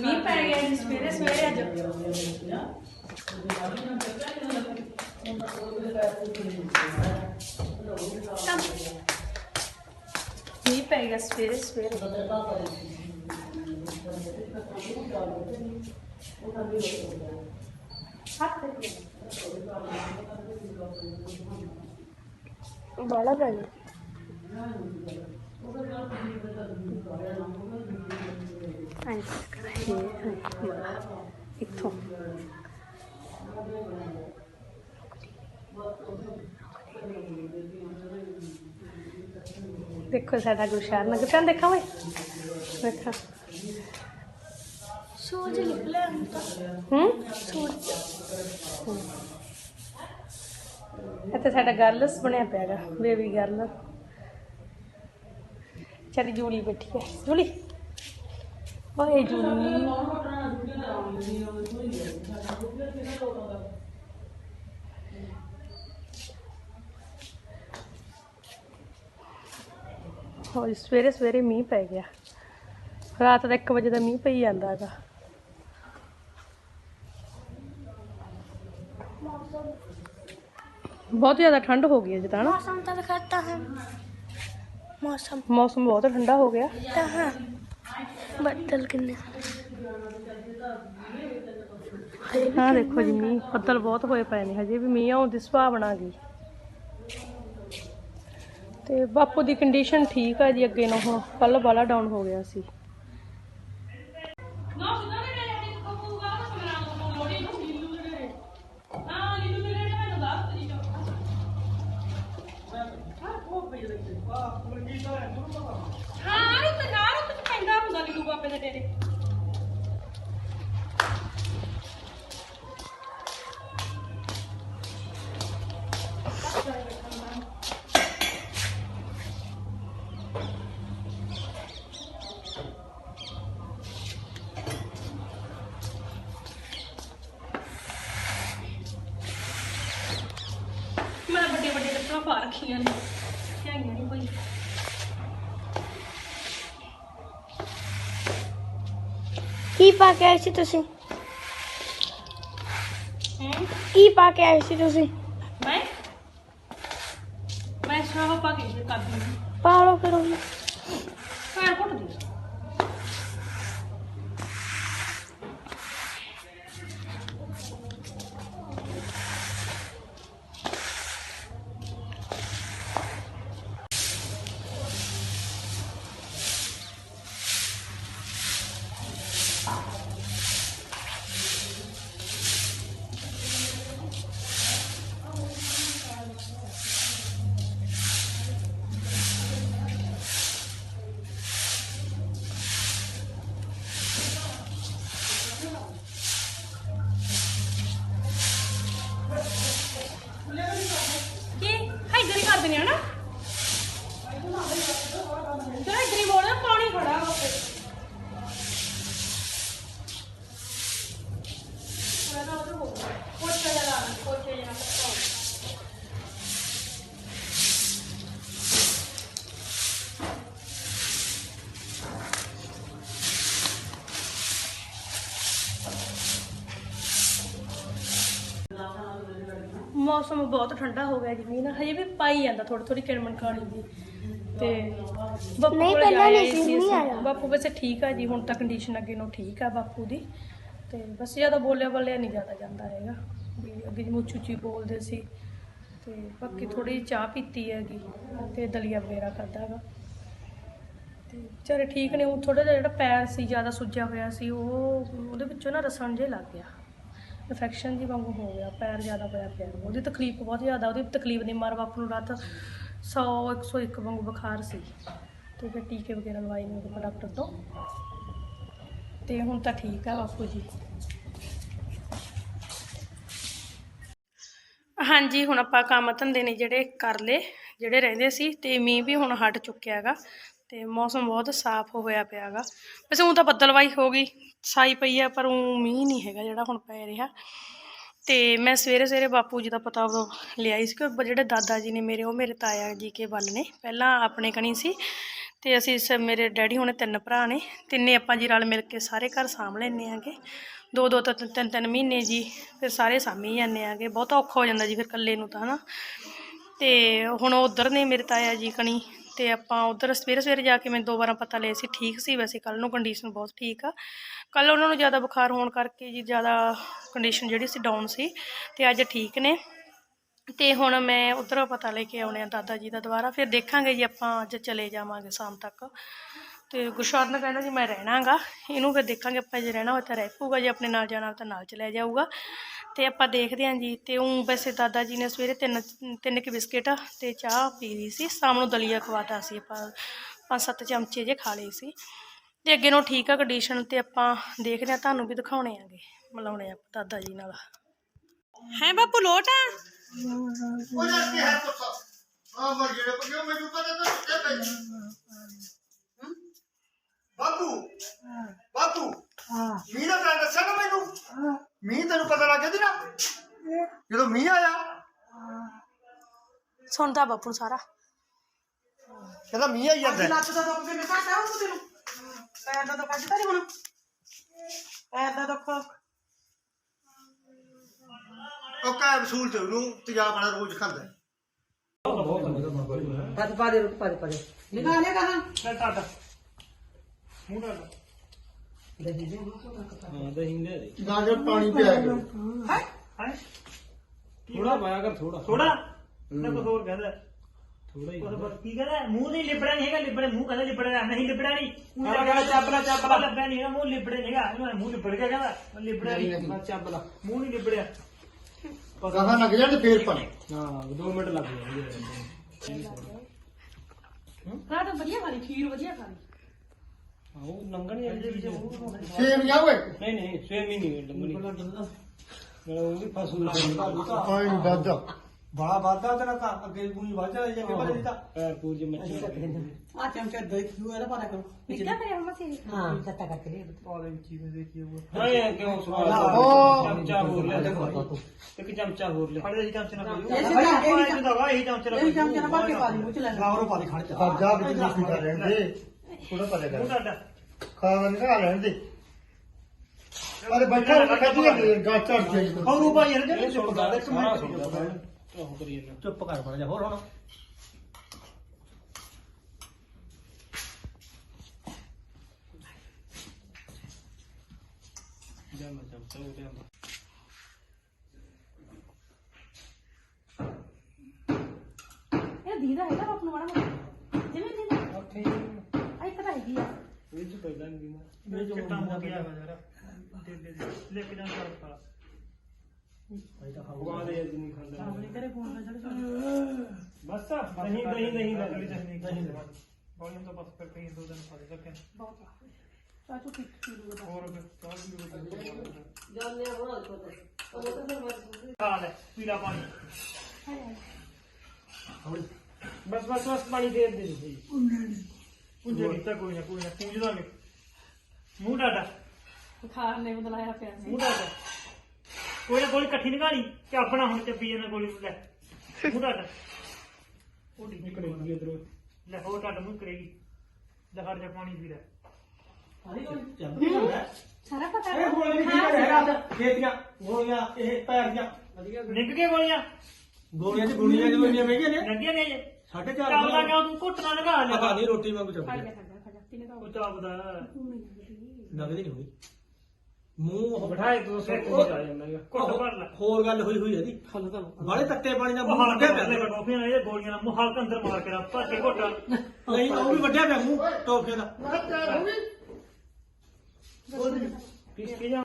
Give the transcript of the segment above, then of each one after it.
ਮੀਂਹ ਪੈ ਗਿਆ ਜੀ, ਸਵੇਰੇ ਸਵੇਰੇ ਅੱਜ। ਮੀਂਹ ਪੈ ਗਿਆ ਸਵੇਰੇ ਸਵੇਰੇ। ਬਾਲਾ ਪੈ ਗਿਆ। ਇੱਥੋਂ ਦੇਖੋ ਸਾਡਾ ਗੁਸ਼ਾਰ ਨਗਰ ਤਾਂ ਦੇਖਾਂ ਓਏ। ਦੇਖਾਂ। ਸੂਰਜ ਨਿਕਲਿਆ ਹੁਣ ਤਾਂ। ਹੂੰ? ਸੂਰਜ। ਇੱਥੇ ਸਾਡਾ ਗਰਲਸ ਬਣਿਆ ਪਿਆਗਾ ਬੇਬੀ ਗਰਲ ਚਲ ਜੂਲੀ ਬੈਠੀ ਹੈ ਜੂਲੀ। ਓਏ ਜੂਲੀ। ਹੋਰ ਸਵੇਰੇ ਸਵੇਰੇ ਮੀਂਹ ਪੈ ਗਿਆ। ਰਾਤ ਦਾ 1 ਵਜੇ ਦਾ ਮੀਂਹ ਪਈ ਜਾਂਦਾ ਹੈਗਾ। ਬਹੁਤ ਜ਼ਿਆਦਾ ਠੰਡ ਹੋ ਗਈ ਹੈ ਜਿੱਦਾਂ ਨਾ ਮੌਸਮ ਤਾਂ ਦਿਖਾਤਾ ਹੈ। मौसम ਮੌਸਮ ਬਹੁਤ ਠੰਡਾ ਹੋ ਗਿਆ कहाँ बदल किन्ने ਹਾਂ ਦੇਖੋ ਜੀ ਮੀਂਹ ਬੱਦਲ ਬਹੁਤ ਹੋਏ ਪਏ ਨੇ ਹਜੇ ਵੀ ਮੀਂਹ ਆਉਣ ਦੀ ਸੁਭਾਵਨਾ ਗਈ ਤੇ ਬਾਪੂ ਦੀ ਕੰਡੀਸ਼ਨ ਠੀਕ ਆ ਜੀ ਅੱਗੇ ਨਾਲੋਂ ਕੱਲ ਬਾਲਾ ਡਾਊਨ ਹੋ ਗਿਆ ਸੀ ਹਾਂ ਉਹ ਤੇ ਨਾਲ ਉਹ ਪੈਂਦਾ ਹੁੰਦਾ ਲੀਲੂ ਬਾਪੇ ਦੇ ਡੇਰੇ। ਮੈਂ ਵੱਡੇ ਵੱਡੇ ਲੱਤਾਂ ਪਾ ਰੱਖੀਆਂ ਨੇ। ਕੀ ਪਾ ਕੇ ਆਏ ਸੀ ਤੁਸੀਂ? ਹੂੰ ਕੀ ਪਾ ਕੇ ਆਏ ਸੀ ਤੁਸੀਂ? ਮੈਂ? ਮੈਂ ਸ਼ਾਹ ਪਾ ਕੇ ਹਾਂ ਪਾ ਲਓ ਫਿਰ ਉਹਨੂੰ ਪੈਰ ਘੁੱਟ ਦੀ ਕੀ ਇੱਧਰ ਹੀ ਕਰ ਦਿੰਦੇ ਆ ਨਾ ਚਲੋ ਇੱਧਰ ਹੀ ਬੋਲ ਪਾਣੀ ਖੜਾ ਵਾ ਉੱਤੇ ਪੋਚਾ ਜਿਹਾ ਲਾ ਦੇ, ਪੋਚੇ ਜਿਹਾ ਨਾਲ ਪੱਕਾ ਮੌਸਮ ਬਹੁਤ ਠੰਡਾ ਹੋ ਗਿਆ ਜੀ ਨਾ ਹਜੇ ਵੀ ਪਾਈ ਜਾਂਦਾ ਥੋੜੀ ਥੋੜੀ ਕਿਣਮਣ ਖਾਣੀ ਦੀ ਤੇ ਬਾਪੂ ਨਹੀਂ, ਕੋਲੇ ਪਹਿਲਾਂ ਆਏ ਨਹੀਂ ਸੀ, ਸੀ। ਨਹੀਂ। ਆਇਆ। ਬਾਪੂ ਵੈਸੇ ਠੀਕ ਆ ਜੀ ਹੁਣ ਤਾਂ ਕੰਡੀਸ਼ਨ ਅੱਗੇ ਨੂੰ ਠੀਕ ਆ ਬਾਪੂ ਦੀ। ਤੇ ਬਸ ਜ਼ਿਆਦਾ ਬੋਲਿਆ ਬੋਲਿਆ ਨਹੀਂ ਜ਼ਿਆਦਾ ਜਾਂਦਾ ਹੈਗਾ। ਵੀ ਅੱਗੇ ਜਿਵੇਂ ਉੱਚੀ ਉੱਚੀ ਬੋਲਦੇ ਸੀ। ਤੇ ਬਾਕੀ ਥੋੜੀ ਚਾਹ ਪੀਤੀ ਹੈਗੀ ਤੇ ਦਲੀਆ ਵਗੈਰਾ ਖਾਧਾ ਹੈਗਾ। ਤੇ ਵਿਚਾਰੇ ਠੀਕ ਨੇ ਉਹ ਥੋੜਾ ਜਿਹਾ ਜਿਹੜਾ ਪੈਰ ਸੀ ਜ਼ਿਆਦਾ ਸੁੱਜਿਆ ਹੋਇਆ ਸੀ ਉਹ ਉਹਦੇ ਵਿੱਚੋਂ ਨਾ ਰਸਣ ਜੇ ਲੱਗ ਗਿਆ। ਇਨਫੈਕਸ਼ਨ ਜੀ ਵਾਂਗੂ ਹੋ ਗਿਆ, ਪੈਰ ਜ਼ਿਆਦਾ ਹੋਇਆ ਪਿਆ। ਉਹਦੀ ਤਕਲੀਫ ਬਹੁਤ ਜ਼ਿਆਦਾ, ਉਹਦੀ ਤਕਲੀਫ ਦੇ ਮਾਰ ਬਾਪੂ ਨੂੰ ਰਾਤ 100 101 ਵਾਂਗੂ ਬੁਖਾਰ ਸੀ। ਤੇ ਫਿਰ ਟੀਕੇ ਵਗੈਰਾ ਲਵਾਏ ਨੇ ਉਹਦੇ ਡਾਕਟਰ ਤੋਂ। ਤੇ ਹੁਣ ਤਾਂ ਠੀਕ ਆ ਬਾਪੂ ਜੀ। ਹਾਂਜੀ, ਹੁਣ ਆਪਾਂ ਕੰਮ ਧੰਦੇ ਨੇ ਜਿਹੜੇ ਕਰ ਲਏ, ਜਿਹੜੇ ਰਹਿੰਦੇ ਸੀ, ਤੇ ਮੀਂਹ ਵੀ ਹੁਣ ਹਟ ਚੁੱਕਿਆ ਹੈਗਾ। ਤੇ ਮੌਸਮ ਬਹੁਤ ਸਾਫ਼ ਹੋਇਆ ਪਿਆ ਹੈਗਾ ਵੈਸੇ ਹੁਣ ਤਾਂ ਬੱਦਲਵਾਈ ਹੋ ਗਈ, ਛਾਈ ਪਈ ਆ, ਪਰ ਉਹ ਮੀਂਹ ਨਹੀਂ ਹੈਗਾ ਜਿਹੜਾ ਹੁਣ ਪੈ ਰਿਹਾ। ਤੇ ਮੈਂ ਸਵੇਰੇ ਸਵੇਰੇ ਬਾਪੂ ਜੀ ਦਾ ਪਤਾ ਉਦੋਂ ਲਿਆਈ ਸੀ ਕਿ ਬ- ਜਿਹੜੇ ਦਾਦਾ ਜੀ ਨੇ ਮੇਰੇ, ਉਹ ਮੇਰੇ ਤਾਇਆ ਜੀ ਕੇ ਵੱਲ ਨੇ। ਪਹਿਲਾਂ ਆਪਣੇ ਕਣੀ ਸੀ ਤੇ ਅਸੀਂ ਸ- ਮੇਰੇ ਡੈਡੀ ਹੁਣੇ ਤਿੰਨ ਭਰਾ ਨੇ। ਤਿੰਨੇ ਆਪਾਂ ਜੀ ਰਲ ਮਿਲ ਕੇ ਸਾਰੇ ਘਰ ਸਾਂਭ ਲੈਂਦੇ ਆਂਗੇ ਦੋ ਦੋ, ਤਿੰਨ ਤਿੰਨ ਤਿੰਨ ਮਹੀਨੇ ਜੀ, ਫਿਰ ਸਾਰੇ ਸਾਂਭੀ ਜਾਂਦੇ ਆਂਗੇ ਬਹੁਤ ਔਖਾ ਹੋ ਜਾਂਦਾ ਜੀ ਫਿਰ ਇਕੱਲੇ ਨੂੰ ਤਾਂ, ਹਨਾ। ਤੇ ਹੁਣ ਉਧਰ ਨੇ ਮੇਰੇ ਤਾਇਆ ਜੀ ਕਣੀ, ਤੇ ਆਪਾਂ ਉਧਰ ਸਵੇਰੇ ਸਵੇਰੇ ਜਾ ਕੇ ਮੈਂ ਦੋ ਵਾਰਾਂ ਪਤਾ ਲਿਆ ਸੀ, ਠੀਕ ਸੀ ਵੈਸੇ ਕੱਲ ਨੂੰ ਕੰਡੀਸ਼ਨ ਬਹੁਤ ਠੀਕ ਆ। ਕੱਲ ਉਹਨਾਂ ਨੂੰ ਜ਼ਿਆਦਾ ਬੁਖਾਰ ਹੋਣ ਕਰਕੇ ਜੀ ਜ਼ਿਆਦਾ ਕੰਡੀਸ਼ਨ ਜਿਹੜੀ ਸੀ ਡਾਊਨ ਸੀ, ਤੇ ਅੱਜ ਠੀਕ ਨੇ। ਤੇ ਹੁਣ ਮੈਂ ਉਧਰ ਪਤਾ ਲੈ ਕੇ ਆਉਣੇ ਆ ਦਾਦਾ ਜੀ ਦਾ ਦੁਬਾਰਾ, ਫਿਰ ਦੇਖਾਂਗੇ ਜੀ ਆਪਾਂ ਅੱਜ ਚਲੇ ਜਾਵਾਂਗੇ ਸ਼ਾਮ ਤੱਕ। ਤੇ ਗੁਸ਼ਾਰਨ ਕਹਿਣਾ ਜੀ ਮੈਂ ਰਹਿਣਾਗਾ, ਇਹਨੂੰ ਫਿਰ ਦੇਖਾਂਗੇ ਆਪਾਂ ਜੇ ਰਹਿਣਾ ਹੋਇਆ ਤਾਂ ਰਹਿ ਪਊਗਾ, ਜੇ ਆਪਣੇ ਨਾਲ ਜਾਣਾ ਤਾਂ ਨਾਲ ਚਲਿਆ ਜਾਊਗਾ। ਤੇ ਆਪਾਂ ਦੇਖਦੇ ਹਾਂ ਜੀ ਤੇ ਉਹ ਵੈਸੇ ਦਾਦਾ ਜੀ ਨੇ ਸਵੇਰੇ ਤਿੰਨ ਤਿੰਨ ਕਿ ਬਿਸਕਿਟ ਤੇ ਚਾਹ ਪੀ ਲਈ ਸੀ ਸ਼ਾਮ ਨੂੰ ਦਲੀਆ ਖਵਾਤਾ ਸੀ ਆਪਾਂ ਪੰਜ ਸੱਤ ਚਮਚੇ ਜੇ ਖਾ ਲਏ ਸੀ। ਤੇ ਅੱਗੇ ਨੂੰ ਠੀਕ ਆ ਕੰਡੀਸ਼ਨ ਤੇ ਆਪਾਂ ਦੇਖਦੇ ਹਾਂ ਤੁਹਾਨੂੰ ਵੀ ਦਿਖਾਉਣੇ ਆਂਗੇ ਮਿਲਾਉਣੇ ਆ ਦਾਦਾ ਜੀ ਨਾਲ। ਹੈ ਬਾਪੂ ਲੋਟ ਆ? ਉਹ ਯਾਰ ਕੀ ਹੈ ਪੁੱਤ ਆ ਮਰ ਜਿਹੜੇ ਪਕਿਓ ਮੈਨੂੰ ਪਤਾ ਤਾਂ ਕਿੱਥੇ ਪਈ ਹਮ? ਬਾਪੂ ਬਾਪੂ ਹਾਂ। ਦਾ ਤਾਂ ਦੱਸਿਆ ਨਾ ਮੈਨੂੰ? ਮੀਂਹ ਤੈਨੂੰ ਪਤਾ ਲੱਗ ਗਿਆ ਸੀ ਨਾ ਜਦੋਂ ਮੀਂਹ ਆਇਆ? ਸੁਣਦਾ ਬਾਪੂ ਸਾਰਾ। ਕਹਿੰਦਾ ਮੀਂਹ ਆਈ ਜਾਂਦਾ। ਲੱਤ ਦਾ ਦੁੱਖ ਕਿੰਨੇ ਘੱਟ ਆ ਉਹ ਤੈਨੂੰ। ਪੈਰ ਦਾ ਦੁੱਖ ਅੱਜ ਤਾਂ ਨਹੀਂ ਹੁਣ। ਪੈਰ ਦਾ ਦੁੱਖ। ਉਹ ਕਾ ਵਸੂਲ ਤੇ ਉਹਨੂੰ ਤੇਜ਼ਾਬ ਵਾਲਾ ਰੋਜ਼ ਖਾਂਦਾ ਪਾ ਦੇ ਰੁਕ ਪਾ ਦੇ ਪਾ ਦੇ। ਨਿਕਾ ਲੈ ਕਹਾਂ? ਲੈ ਟਾਟਾ। ਮੂੰਹ ਪਾਣੀ ਪਿਆ ਹੈ? ਥੋੜਾ ਪਾਇਆ ਕਰ ਥੋੜਾ ਥੋੜਾ ਨਾ ਕੁਝ ਹੋਰ ਕਹਿੰਦਾ। ਥੋੜਾ ਹੀ ਕੀ ਕਹਿੰਦਾ? ਮੂੰਹ ਨਹੀਂ ਲਿਬੜਾ ਨਹੀਂ ਹੈਗਾ ਲਿਬੜੇ ਮੂੰਹ ਕਹਿੰਦਾ ਲਿਬੜਾ ਨਹੀਂ ਲਿਬੜਾ ਨਹੀਂ ਮੂੰਹ ਕਹਿੰਦਾ ਚੱਪਲਾ ਚੱਪਲਾ ਲੱਭਿਆ ਨਹੀਂ ਹੈਗਾ ਮੂੰਹ ਲਿਬੜੇ ਨਹੀਂਗਾ ਇਹਨੂੰ ਮੂੰਹ ਲਿਬੜ ਗਿਆ ਕਹਿੰਦਾ ਲਿਬੜਿਆ ਨਹੀਂ ਚੱਪਲਾ ਮੂੰਹ ਨਹੀਂ ਲਿਬੜਿਆ ਕਹਾਂ ਲੱਗ ਜਾਣ ਤੇ ਫੇਰ ਪਾਣੀ। ਹਾਂ 2 ਮਿੰਟ ਲੱਗ ਜਾਣਗੇ। ਹਾਂ ਤਾਂ ਵਧੀਆ ਖਾਲੀ ਖੀਰ ਵਧੀਆ ਖਾਲੀ ਉਹ ਲੰਗਣ ਇਹਦੇ ਵਿੱਚ ਸੇਮ ਜਾਵੇ ਨਹੀਂ ਨਹੀਂ ਸਵੀਮਿੰਗ ਨਹੀਂ ਲੰਗਣੀ ਮੈਂ ਉਹ ਵੀ ਫਸੂ ਪਾਣੀ ਵੱਧ। ਬੜਾ ਵਾਧਾ ਤੇਰਾ ਤਾਂ ਅੱਗੇ ਪੂਰੀ ਵਾਧਾ ਲੈ ਕੇ ਬੜੇ ਦਿੱਤਾ ਪੈਰ ਪੂਰ ਜੇ ਮੱਛੀ। ਆ ਚਮਚਾ ਦੇ ਦੂ ਇਹਦਾ ਪਾ ਦੇ ਕਰੋ ਨਿੱਕਾ ਕਰਿਆ ਹੁਣ ਮਸੀਂ ਹਾਂ। ਸੱਤਾ ਕਰਕੇ ਲੈ ਪਾਲੇ ਵਿੱਚ ਹੀ ਦੇਖੀ ਉਹ ਨਹੀਂ ਕਿਉਂ ਸਵਾਲ ਉਹ। ਚਮਚਾ ਹੋਰ ਲੈ ਇੱਕ ਚਮਚਾ ਹੋਰ ਲੈ। ਫੜੇ ਜੀ ਚਮਚ ਨਾ ਪਈਓ ਇਹ ਇਹ ਵੀ ਵਾ ਇਹ ਚਮਚਾ ਇਹ ਵੀ ਚਮਚਾ ਨਾਲ ਪਾ ਕੇ ਪਾ ਲਈ ਮੂੰਹ ਚ ਲੈ ਗਾਵਰੋ ਪਾਲੀ ਖੜ ਜਾ ਜਾ ਵਿੱਚ ਨਹੀਂ ਕਰ ਰਹੇ ਦੇ ਥੋੜਾ ਪਤਾ ਕਰ। ਟਾਟਾ ਖਾਣਾ ਨਹੀਂ ਖਾ ਲੈਣ ਦੇ। ਅਰੇ ਬੱਚਾ ਉਹ ਖੱਟੀ ਹੈ ਗਾ ਚੜ ਜਾਈ ਹੋਰ ਉਹ ਭਾਈ ਯਾਰ ਜਿਹੜੇ ਸੁਣਦਾ ਸੁਣਦਾ ਇੱਕ ਮਿੰਟ। ਉਹ ਕਰੀ ਜਾਂਦਾ। ਚੁੱਪ ਕਰ ਫੜ ਜਾ ਹੋਰ ਹੁਣ। ਜਾਂਦਾ ਚਮਚਾ ਉਹ ਜਾਂਦਾ ਇਹ ਦੀਦਾ ਹੈਗਾ ਨੂੰ ਮਾੜਾ ਮੋਟਾ ਜਿਵੇਂ ਦੀਦਾ। ਆਈ ਤਾਂ ਹੈਗੀ ਆ। ਇਹ ਚ ਪੈਦਾ ਨਹੀਂ ਦਿੰਦਾ ਮੇਰੇ ਜੋ ਚਿੱਟਾ ਹੋ ਗਿਆ ਯਾਰ। ਦੇ ਦੇ ਦੇ। ਲੈ ਕੇ ਜਾਂ ਕਰ ਪਾ ਭਗਵਾਨ ਦੇ ਅੱਜ ਨਹੀਂ ਖਾਂਦਾ। ਤੇਰੇ ਫੋਨ ਨਾਲ ਚੜ ਬਸ ਨਹੀਂ ਨਹੀਂ ਨਹੀਂ ਨਹੀਂ। ਬਾਲੀਆਂ ਤੋਂ ਬਸ ਦੋ ਦਿਨ ਬਹੁਤ ਆ। ਚਾਚੂ ਹੋਰ ਉਹ ਤਾਂ ਫਿਰ ਖਾ ਲੈ ਪੀਲਾ ਪਾਣੀ। ਬਸ ਬਸ ਬਸ ਪਾਣੀ ਦੇ ਦੇ। ਦੇ ਪੁੰਜੇ ਕੋਈ ਨਾ ਕੋਈ ਨਾ ਪੁੰਜ ਦਾਂਗੇ। ਮੂੰਹ ਡਾਡਾ। ਬੁਖਾਰ ਨੇ ਬਦਲਾਇਆ ਪਿਆ ਸੀ। ਮੂੰਹ ਡਾਡਾ। ਕੋਈ ਨਾ ਗੋਲੀ ਇਕੱਠੀ ਨਿਕਾਲੀ ਕਿ ਆਪਣਾ ਹੁਣ ਚੱਪੀ ਜਾਂਦਾ ਗੋਲੀ ਲੈ। ਮੂੰਹ ਡਾਡਾ। ਉਹ ਡੀ ਨਿਕਲੇਗੀ ਇਧਰੋਂ। ਲੈ ਹੋਰ ਡਾਡਾ ਮੂੰਹ ਕਰੇਗੀ। ਲੈ ਹਟ ਜਾ ਪਾਣੀ ਪੀ ਲੈ। ਸਾਰਾ ਪਤਾ ਇਹ ਗੋਲੀ ਨਹੀਂ ਹੈਗਾ ਖੇਤੀਆਂ ਗੋਲੀਆਂ ਇਹ ਪੈਰ ਦੀਆਂ ਨਿੱਕ ਕੇ ਗੋਲੀਆਂ। ਗੋਲੀਆਂ ਚ ਗੁਣੀਆਂ ਜਿਵੇਂ ਇੰਨੀਆਂ ਮਹਿੰਗੀਆਂ ਨੇ। ਲੱਗੀਆਂ ਨੇ ਜੇ ਸਾਢੇ ਚਾਰ ਚੱਲਦਾ ਕਿਉਂ ਤੂੰ ਘੁੱਟਣਾ ਲਗਾ ਲੈ ਪਤਾ ਨਹੀਂ ਰੋਟੀ ਵਾਂਗੂ ਚੱਪ ਖੜ ਜਾ ਖੜ ਜਾ ਖੜ ਜਾ ਤਿੰਨੇ ਦਾ ਉਹ ਚੱਬਦਾ ਲੱਗਦੀ ਨਹੀਂ ਹੋਈ। ਮੂੰਹ ਬਿਠਾਏ 200 ਤੇ ਆ ਜਾਂਦਾ ਹੈਗਾ। ਘੁੱਟ ਭਰ ਲੈ। ਹੋਰ ਗੱਲ ਹੋਈ ਹੋਈ ਇਹਦੀ। ਬਾਲੇ ਤੱਤੇ ਪਾਣੀ ਨਾਲ ਉਹ ਮੂੰਹ ਹਾਲ ਵੱਢਿਆ ਕਰ ਲੈ ਪਿਆ। ਟੋਫੀਆਂ ਨਾਲ ਇਹ ਗੋਲੀਆਂ ਨਾਲ ਮੂੰਹ ਹਲਕ ਅੰਦਰ ਮਾਰ ਕੇ ਰੱਖ ਭਰ ਕੇ ਘੁੱਟਾ। ਨਹੀਂ ਉਹ ਵੀ ਵੱਢਿਆ ਪਿਆ ਮੂੰਹ ਟੋਫੇ ਦਾ। ਪੀਸ ਕੇ ਜਾ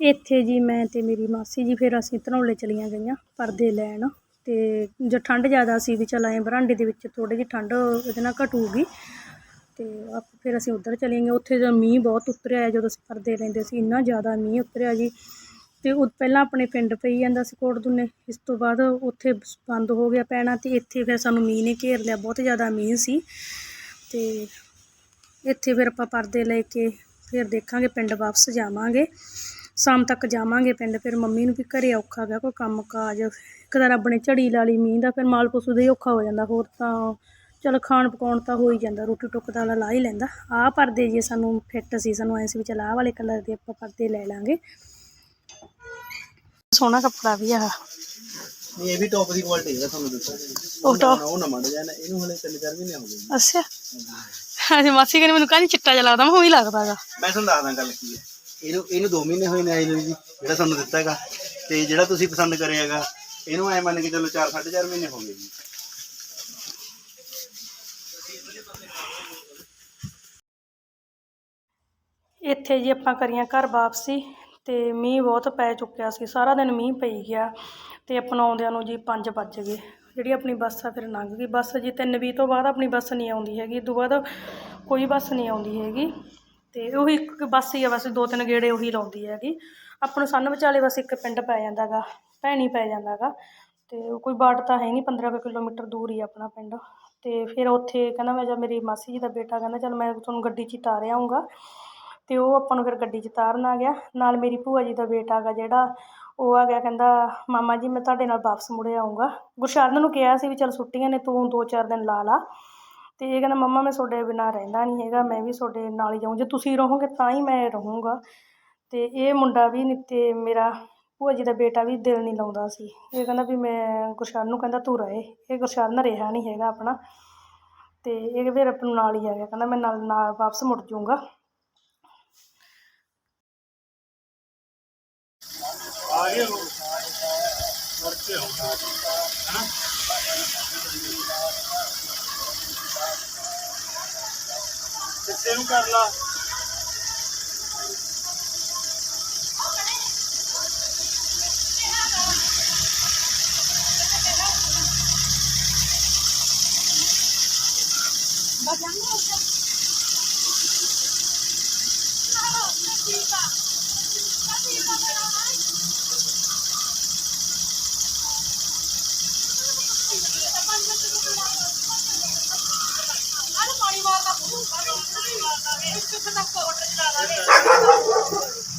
ਇੱਥੇ ਜੀ ਮੈਂ ਤੇ ਮੇਰੀ ਮਾਸੀ ਜੀ ਫਿਰ ਅਸੀਂ ਧਨੌਲੇ ਚਲੀਆਂ ਗਈਆਂ ਪਰਦੇ ਲੈਣ। ਅਤੇ ਜੇ ਠੰਡ ਜ਼ਿਆਦਾ ਸੀ ਵੀ ਚਲ ਆਏ ਬਰਾਂਡੇ ਦੇ ਵਿੱਚ ਥੋੜ੍ਹੀ ਜਿਹੀ ਠੰਡ ਇਹਦੇ ਨਾਲ ਘਟੂਗੀ ਅਤੇ ਆਪ ਫਿਰ ਅਸੀਂ ਉੱਧਰ ਚਲੇ ਗਏ। ਉੱਥੇ ਜਦੋਂ ਮੀਂਹ ਬਹੁਤ ਉਤਰਿਆ ਜਦੋਂ ਅਸੀਂ ਪਰਦੇ ਲੈਂਦੇ ਸੀ, ਇੰਨਾ ਜ਼ਿਆਦਾ ਮੀਂਹ ਉਤਰਿਆ ਜੀ। ਅਤੇ ਉਹ ਪਹਿਲਾਂ ਆਪਣੇ ਪਿੰਡ ਪਈ ਜਾਂਦਾ ਸੀ ਕੋਟਦੁਨੇ, ਇਸ ਤੋਂ ਬਾਅਦ ਉੱਥੇ ਬੰਦ ਹੋ ਗਿਆ ਪੈਣਾ ਅਤੇ ਇੱਥੇ ਫਿਰ ਸਾਨੂੰ ਮੀਂਹ ਨੇ ਘੇਰ ਲਿਆ, ਬਹੁਤ ਜ਼ਿਆਦਾ ਮੀਂਹ ਸੀ। ਅਤੇ ਇੱਥੇ ਫਿਰ ਆਪਾਂ ਪਰਦੇ ਲੈ ਕੇ ਫਿਰ ਦੇਖਾਂਗੇ, ਪਿੰਡ ਵਾਪਸ ਜਾਵਾਂਗੇ। ਸ਼ਾਮ ਤੱਕ ਜਾਵਾਂਗੇ ਪਿੰਡ ਫਿਰ ਮੰਮੀ ਨੂੰ ਵੀ ਘਰੇ ਔਖਾ ਗਿਆ ਕੋਈ ਕੰਮ ਕਾਜ। ਇੱਕ ਤਾਂ ਰੱਬ ਨੇ ਝੜੀ ਲਾ ਲਈ ਮੀਂਹ ਦਾ ਫਿਰ ਮਾਲ ਪਸ਼ੂ ਦਾ ਹੀ ਔਖਾ ਹੋ ਜਾਂਦਾ ਹੋਰ ਤਾਂ ਚਲ ਖਾਣ ਪਕਾਉਣ ਤਾਂ ਹੋ ਹੀ ਜਾਂਦਾ ਰੋਟੀ ਟੁੱਕ ਅਗਲਾ ਲਾ ਹੀ ਲੈਂਦਾ। ਆਹ ਪਰਦੇ ਜੇ ਸਾਨੂੰ ਫਿੱਟ ਸੀ ਸਾਨੂੰ ਐਂ ਸੀ ਵੀ ਚਲ ਆਹ ਵਾਲੇ ਕਲਰ ਦੇ ਆਪਾਂ ਪਰਦੇ ਲੈ ਲਾਂਗੇ। ਸੋਹਣਾ ਕੱਪੜਾ ਵੀ ਆ। ਇਹ ਵੀ ਟੌਪ ਦੀ ਕੁਆਲਿਟੀ ਹੈ ਤੁਹਾਨੂੰ ਦੱਸਾਂ। ਉਹ top? ਉਹ ਨਾ ਮੰਡ ਜਾਣਾ ਇਹਨੂੰ ਹਲੇ ਤਿੰਨ ਚਾਰ ਮਹੀਨੇ ਹੋ ਗਏ। ਅੱਛਾ। ਅਜੇ ਮਾਸੀ ਕਹਿੰਦੀ ਮੈਨੂੰ ਕਹਿੰਦੀ ਚਿੱਟਾ ਜਿਹਾ ਲੱਗਦਾ ਮੈਂ ਉਹੀ ਲੱਗਦਾਗਾ ਮੈਂ ਤੁਹਾਨੂੰ ਦੱਸਦਾ ਗੱਲ ਕੀ ਹੈ ਇਹਨੂੰ ਇਹਨੂੰ 2 ਮਹੀਨੇ ਹੋਏ ਨੇ ਆਈ ਨੂੰ ਜੀ, ਜਿਹੜਾ ਤੁਹਾਨੂੰ ਦਿੱਤਾ ਹੈਗਾ। ਤੇ ਜਿਹੜਾ ਤੁਸੀਂ ਪਸੰਦ ਕਰਿਆ ਹੈਗਾ, ਇਹਨੂੰ ਐ ਮੰਨ ਕੇ ਚਲੋ 4 4.5 ਮਹੀਨੇ ਹੋ ਗਏ ਜੀ। ਇੱਥੇ ਜੀ ਆਪਾਂ ਕਰੀਆਂ ਘਰ ਵਾਪਸੀ, ਤੇ ਮੀਂਹ ਬਹੁਤ ਪੈ ਚੁੱਕਿਆ ਸੀ, ਸਾਰਾ ਦਿਨ ਮੀਂਹ ਪਈ ਗਿਆ, ਤੇ ਆਪਣਾ ਆਉਂਦਿਆਂ ਨੂੰ ਜੀ 5 ਵੱਜ ਗਏ। ਜਿਹੜੀ ਆਪਣੀ ਬੱਸ ਆ, ਫਿਰ ਲੰਘ ਗਈ। ਬੱਸ ਜੀ 3:20 ਤੋਂ ਬਾਅਦ ਆਪਣੀ ਬੱਸ ਨਹੀਂ ਆਉਂਦੀ ਹੈਗੀ, ਇਹ ਤੋਂ ਬਾਅਦ ਕੋਈ ਬੱਸ ਨਹੀਂ ਆਉਂਦੀ ਹੈਗੀ। ਅਤੇ ਉਹੀ ਇੱਕ ਬੱਸ ਹੀ ਆ, ਬਸ ਦੋ ਤਿੰਨ ਗੇੜੇ ਉਹੀ ਲਾਉਂਦੀ ਹੈਗੀ। ਆਪਾਂ ਨੂੰ ਸੰਨ ਵਿਚਾਲੇ ਬਸ ਇੱਕ ਪਿੰਡ ਪੈ ਜਾਂਦਾ ਗਾ ਭੈਣੀ ਪੈ ਜਾਂਦਾ ਗਾ ਅਤੇ ਕੋਈ ਬਾਟ ਤਾਂ ਹੈ ਨਹੀਂ 15 ਕੁ ਕਿਲੋਮੀਟਰ ਦੂਰ ਹੀ ਆਪਣਾ ਪਿੰਡ। ਅਤੇ ਫਿਰ ਉੱਥੇ ਕਹਿੰਦਾ ਮੈਂ ਜਦ ਮੇਰੀ ਮਾਸੀ ਜੀ ਦਾ ਬੇਟਾ ਕਹਿੰਦਾ, ਚੱਲ ਮੈਂ ਤੁਹਾਨੂੰ ਗੱਡੀ 'ਚ ਹੀ ਤਾਰ ਆਊਂਗਾ। ਅਤੇ ਉਹ ਆਪਾਂ ਨੂੰ ਫਿਰ ਗੱਡੀ 'ਚ ਤਾਰਨ ਆ ਗਿਆ। ਨਾਲ ਮੇਰੀ ਭੂਆ ਜੀ ਦਾ ਬੇਟਾ ਗਾ ਜਿਹੜਾ, ਉਹ ਆ ਗਿਆ ਕਹਿੰਦਾ, ਮਾਮਾ ਜੀ ਮੈਂ ਤੁਹਾਡੇ ਨਾਲ ਵਾਪਸ ਮੁੜੇ ਆਊਂਗਾ। ਗੁਰਸ਼ਰਨ ਨੂੰ ਕਿਹਾ ਸੀ ਵੀ ਚੱਲ ਛੁੱਟੀਆਂ ਨੇ, ਤੂੰ ਦੋ ਚਾਰ ਦਿਨ ਲਾ ਲਾ। ਅਤੇ ਇਹ ਕਹਿੰਦਾ, ਮੰਮਾ, ਮੈਂ ਤੁਹਾਡੇ ਬਿਨਾਂ ਰਹਿੰਦਾ ਨਹੀਂ ਹੈਗਾ, ਮੈਂ ਵੀ ਤੁਹਾਡੇ ਨਾਲ ਹੀ ਜਾਊਂ ਜੇ ਤੁਸੀਂ ਰਹੋਗੇ ਤਾਂ ਹੀ ਮੈਂ ਰਹੂੰਗਾ। ਅਤੇ ਇਹ ਮੁੰਡਾ ਵੀ ਨਹੀਂ ਅਤੇ ਮੇਰਾ ਭੂਆ ਜੀ ਦਾ ਬੇਟਾ ਵੀ ਦਿਲ ਨਹੀਂ ਲਾਉਂਦਾ ਸੀ। ਇਹ ਕਹਿੰਦਾ ਵੀ ਮੈਂ ਗੁਰਸ਼ਰਨ ਨੂੰ ਕਹਿੰਦਾ, ਤੂੰ ਰਹੇ। ਇਹ ਗੁਰਸ਼ਰਨ ਰਿਹਾ ਨਹੀਂ ਹੈਗਾ ਆਪਣਾ। ਅਤੇ ਇਹ ਫਿਰ ਆਪਾਂ ਨੂੰ ਨਾਲ ਹੀ ਆ ਗਿਆ। ਕਹਿੰਦਾ, ਮੈਂ ਨਾਲ ਨਾਲ ਵਾਪਸ ਮੁੜ ਜਾਊਂਗਾ। ਕਿੱਥੇ ਨੂੰ ਕਰ ਲਾ ਪਾਣੀ ਮਾਰਦਾ ਪਾਣੀ ਮਾਰਦਾ ਇਹ ਕਿੱਥੇ ਤੱਕ ਕੋਟ ਚਲਾ ਦਾਂਗੇ